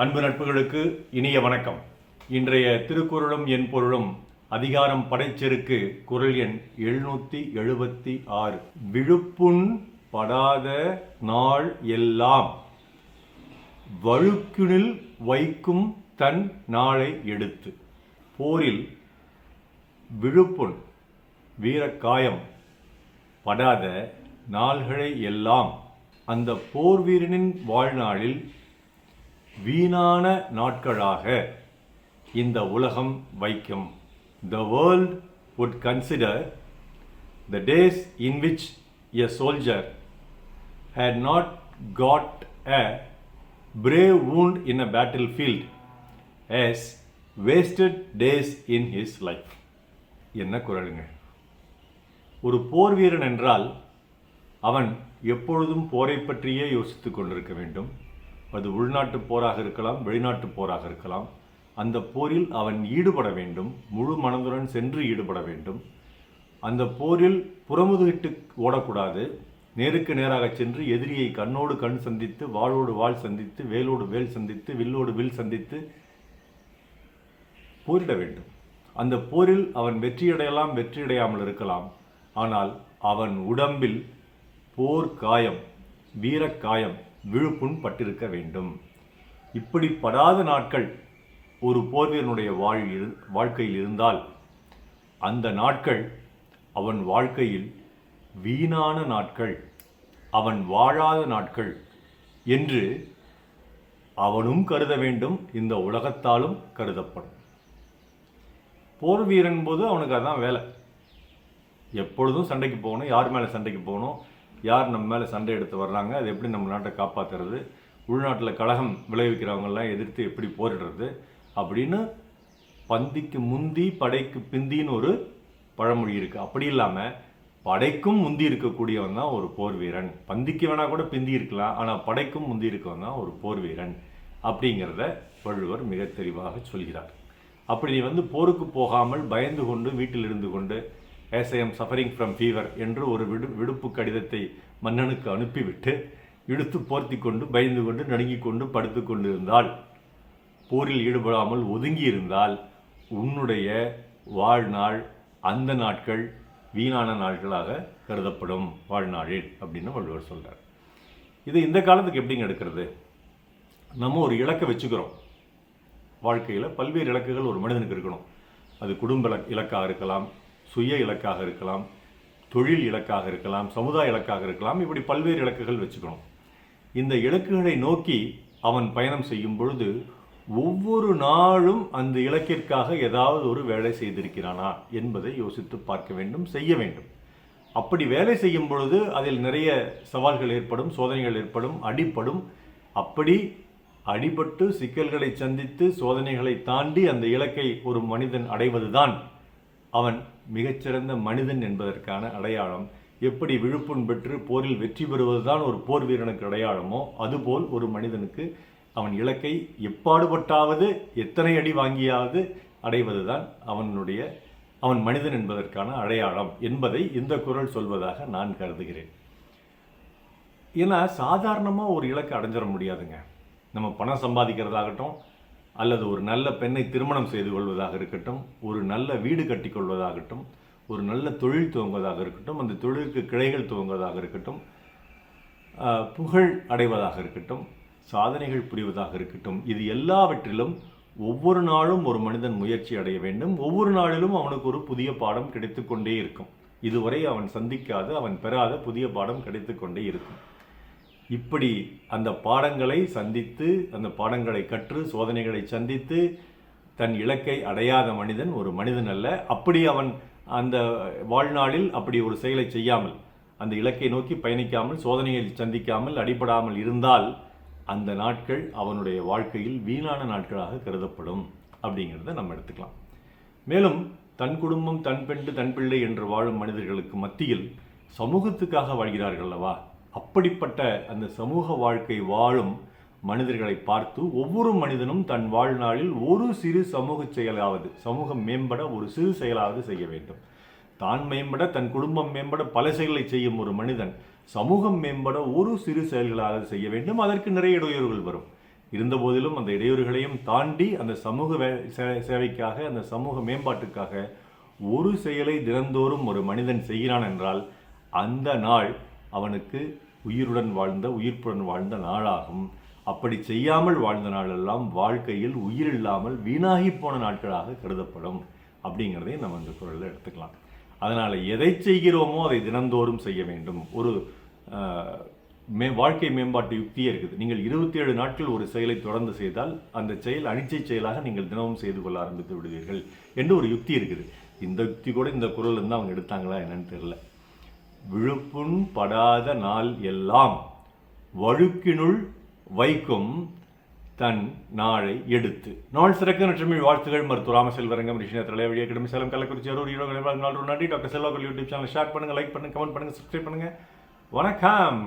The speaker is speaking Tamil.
அன்பு நட்புகளுக்கு இனிய வணக்கம். இன்றைய திருக்குறளும் என் பொருளும் அதிகாரம் படைச்செருக்கு குரல் எண் எழுநூத்தி எழுபத்தி ஆறு. விழுப்புண் படாத நாள் எல்லாம் வழுக்கினில் வைக்கும் தன் நாளை எடுத்து. போரில் விழுப்புண் வீரக்காயம் படாத நாள்களை எல்லாம் அந்த போர் வீரனின் வாழ்நாளில் வீணான நாட்களாக இந்த உலகம் வைக்கும் the world would consider the days in which a soldier had not got a brave wound in a battlefield as wasted days in his life என்ன குரலுங்க ஒரு போர் வீரன் என்றால் அவன் எப்பொழுதும் போரை பற்றியே யோசித்துக் கொண்டிருக்க வேண்டும் அது உள்நாட்டு போராக இருக்கலாம் வெளிநாட்டு போராக இருக்கலாம். அந்த போரில் அவன் ஈடுபட வேண்டும் முழு மனதுடன் சென்று ஈடுபட வேண்டும். அந்த போரில் புறமுதுகிட்டு ஓடக்கூடாது. நேருக்கு நேராக சென்று எதிரியை கண்ணோடு கண் சந்தித்து வாளோடு வாள் சந்தித்து வேலோடு வேல் சந்தித்து வில்லோடு வில் சந்தித்து போரிட வேண்டும். அந்த போரில் அவன் வெற்றியடையலாம் வெற்றியடையாமல் இருக்கலாம். ஆனால் அவன் உடம்பில் போர் காயம் வீரக்காயம் விழுப்புண் பட்டிருக்க வேண்டும். இப்படி படாத நாட்கள் ஒரு போர்வீரனுடைய வாழ் வாழ்க்கையில் இருந்தால் அந்த நாட்கள் அவன் வாழ்க்கையில் வீணான நாட்கள் அவன் வாழாத நாட்கள் என்று அவனும் கருத வேண்டும் இந்த உலகத்தாலும் கருதப்படும். போர் வீரன் போது அவனுக்கு அதான் வேலை. எப்பொழுதும் சண்டைக்கு போகணும் யார் மேலே சண்டைக்கு போகணும் யார் நம்ம மேலே சண்டை எடுத்து வர்றாங்க அது எப்படி நம்ம நாட்டை காப்பாற்றுறது உள்நாட்டில் கழகம் விளைவிக்கிறவங்கெல்லாம் எதிர்த்து எப்படி போரிடுறது அப்படின்னு பந்திக்கு முந்தி படைக்கு பிந்தின்னு ஒரு பழமொழி இருக்குது அப்படி இல்லாமல் படைக்கும் முந்தி இருக்கக்கூடியவன் தான் ஒரு போர் வீரன். பந்திக்கு வேணால் கூட பிந்தி இருக்கலாம் ஆனால் படைக்கும் முந்தி இருக்கவன் தான் ஒரு போர் வீரன் அப்படிங்கிறத வள்ளுவர் மிக தெளிவாக சொல்கிறார். அப்படி நீ வந்து போருக்கு போகாமல் பயந்து கொண்டு வீட்டில் இருந்து கொண்டு as I am suffering from fever என்று ஒரு விடு விடுப்பு கடிதத்தை மன்னனுக்கு அனுப்பிவிட்டு இழுத்து போர்த்தி கொண்டு பயந்து கொண்டு நடுங்கிக் கொண்டு படுத்து கொண்டிருந்தால் போரில் ஈடுபடாமல் ஒதுங்கி இருந்தால் உன்னுடைய வாழ்நாள் அந்த நாட்கள் வீணான நாட்களாக கருதப்படும். வாழ்நாளில் அப்படின்னு வள்ளுவர் சொல்கிறார் இது இந்த காலத்துக்கு எப்படிங்க எடுக்கிறது? நம்ம ஒரு இலக்கை வச்சுக்கிறோம். வாழ்க்கையில் பல்வேறு இலக்குகள் ஒரு மனிதனுக்கு இருக்கணும். அது குடும்ப இலக் இலக்காக இருக்கலாம் சுய இலக்காக இருக்கலாம் தொழில் இலக்காக இருக்கலாம் சமுதாய இலக்காக இருக்கலாம் இப்படி பல்வேறு இலக்குகள் வச்சுக்கணும். இந்த இலக்குகளை நோக்கி அவன் பயணம் செய்யும் பொழுது ஒவ்வொரு நாளும் அந்த இலக்கிற்காக ஏதாவது ஒரு வேலை செய்திருக்கிறானா என்பதை யோசித்து பார்க்க வேண்டும் செய்ய வேண்டும். அப்படி வேலை செய்யும் பொழுது அதில் நிறைய சவால்கள் ஏற்படும் சோதனைகள் ஏற்படும் அடிப்படும். அப்படி அடிபட்டு சிக்கல்களை சந்தித்து சோதனைகளை தாண்டி அந்த இலக்கை ஒரு மனிதன் அடைவதுதான் அவன் மிகச்சிறந்த மனிதன் என்பதற்கான அடையாளம். எப்படி விழுப்புண் பெற்று போரில் வெற்றி பெறுவதுதான் ஒரு போர் வீரனுக்கு அடையாளமோ அதுபோல் ஒரு மனிதனுக்கு அவன் இலக்கை எப்பாடுபட்டாவது எத்தனை அடி வாங்கியாவது அடைவதுதான் அவனுடைய அவன் மனிதன் என்பதற்கான அடையாளம் என்பதை இந்த குரல் சொல்வதாக நான் கருதுகிறேன். ஏன்னா சாதாரணமாக ஒரு இலக்கை அடைஞ்சிட முடியாதுங்க. நம்ம பணம் சம்பாதிக்கிறதாகட்டும் அல்லது ஒரு நல்ல பெண்ணை திருமணம் செய்து கொள்வதாக இருக்கட்டும் ஒரு நல்ல வீடு கட்டி கொள்வதாகட்டும் ஒரு நல்ல தொழில் துவங்குவதாக இருக்கட்டும் அந்த தொழிலுக்கு கிளைகள் துவங்குவதாக இருக்கட்டும் புகழ் அடைவதாக இருக்கட்டும் சாதனைகள் புரிவதாக இருக்கட்டும் இது எல்லாவற்றிலும் ஒவ்வொரு நாளும் ஒரு மனிதன் முயற்சி அடைய வேண்டும். ஒவ்வொரு நாளிலும் அவனுக்கு ஒரு புதிய பாடம் கிடைத்து கொண்டே இருக்கும். இதுவரை அவன் சந்திக்காத அவன் பெறாத புதிய பாடம் கிடைத்து கொண்டே இருக்கும். இப்படி அந்த பாடங்களை சந்தித்து அந்த பாடங்களை கற்று சோதனைகளை சந்தித்து தன் இலக்கை அடையாத மனிதன் ஒரு மனிதன் அல்ல. அப்படி அவன் அந்த வாழ்நாளில் அப்படி ஒரு செயலை செய்யாமல் அந்த இலக்கை நோக்கி பயணிக்காமல் சோதனையை சந்திக்காமல் அடிபடாமல் இருந்தால் அந்த நாட்கள் அவனுடைய வாழ்க்கையில் வீணான நாட்களாக கருதப்படும் அப்படிங்கிறத நம்ம எடுத்துக்கலாம். மேலும் தன் குடும்பம் தன் பெண்டு தன் பிள்ளை என்று வாழும் மனிதர்களுக்கு மத்தியில் சமூகத்துக்காக வாழ்கிறார்கள் அல்லவா? அப்படிப்பட்ட அந்த சமூக வாழ்க்கை வாழும் மனிதர்களை பார்த்து ஒவ்வொரு மனிதனும் தன் வாழ்நாளில் ஒரு சிறு சமூக செயலாவது சமூகம் மேம்பட ஒரு சிறு செயலாவது செய்ய வேண்டும். தான் மேம்பட தன் குடும்பம் மேம்பட பல செயல்களை செய்யும் ஒரு மனிதன் சமூகம் மேம்பட ஒரு சிறு செயல்களாக செய்ய வேண்டும். அதற்கு நிறைய இடையூறுகள் வரும். இருந்தபோதிலும் அந்த இடையூறுகளையும் தாண்டி அந்த சமூக வே- சே- சேவைக்காக அந்த சமூக மேம்பாட்டுக்காக ஒரு செயலை தினந்தோறும் ஒரு மனிதன் செய்கிறான் என்றால் அந்த நாள் அவனுக்கு உயிருடன் வாழ்ந்த உயிர்ப்புடன் வாழ்ந்த நாளாகும். அப்படி செய்யாமல் வாழ்ந்த நாளெல்லாம் வாழ்க்கையில் உயிர் இல்லாமல் வீணாகி போன நாட்களாக கருதப்படும். அப்படிங்கிறதையும் நம்ம இந்த குரலில் எடுத்துக்கலாம். அதனால் எதை செய்கிறோமோ அதை தினந்தோறும் செய்ய வேண்டும். ஒரு மே வாழ்க்கை மேம்பாட்டு யுக்தியே இருக்குது. நீங்கள் இருபத்தி ஏழு நாட்கள் ஒரு செயலை தொடர்ந்து செய்தால் அந்த செயல் அனிச்சை செயலாக நீங்கள் தினமும் செய்து கொள்ள ஆரம்பித்து விடுவீர்கள். என்று ஒரு யுக்தி இருக்குது. இந்த யுக்தி கூட இந்த குரல் இருந்தால் அவங்க எடுத்தாங்களா என்னன்னு தெரியல. விழுப்புண் படாத நாள் எல்லாம் வழுக்கினுள் வைக்கும் தன் நாளை எடுத்து. நாள் சிறக்க நற்றமிழ் வாழ்த்துகள். மருத்துவ ராமசெல்வரங்கம் ரிஷினா தலைவழி அகாடமி சேலம் கள்ளக்குறிச்சி அரூர் ஈரோடு நாள் நன்றி. டாக்டர் செல்வாக்கள் யூடியூப் சேனல் ஷேர் பண்ணுங்கள் லைக் பண்ணுங்கள் கமெண்ட் பண்ணுங்கள் சப்ஸ்கிரைப் பண்ணுங்க. வணக்கம்!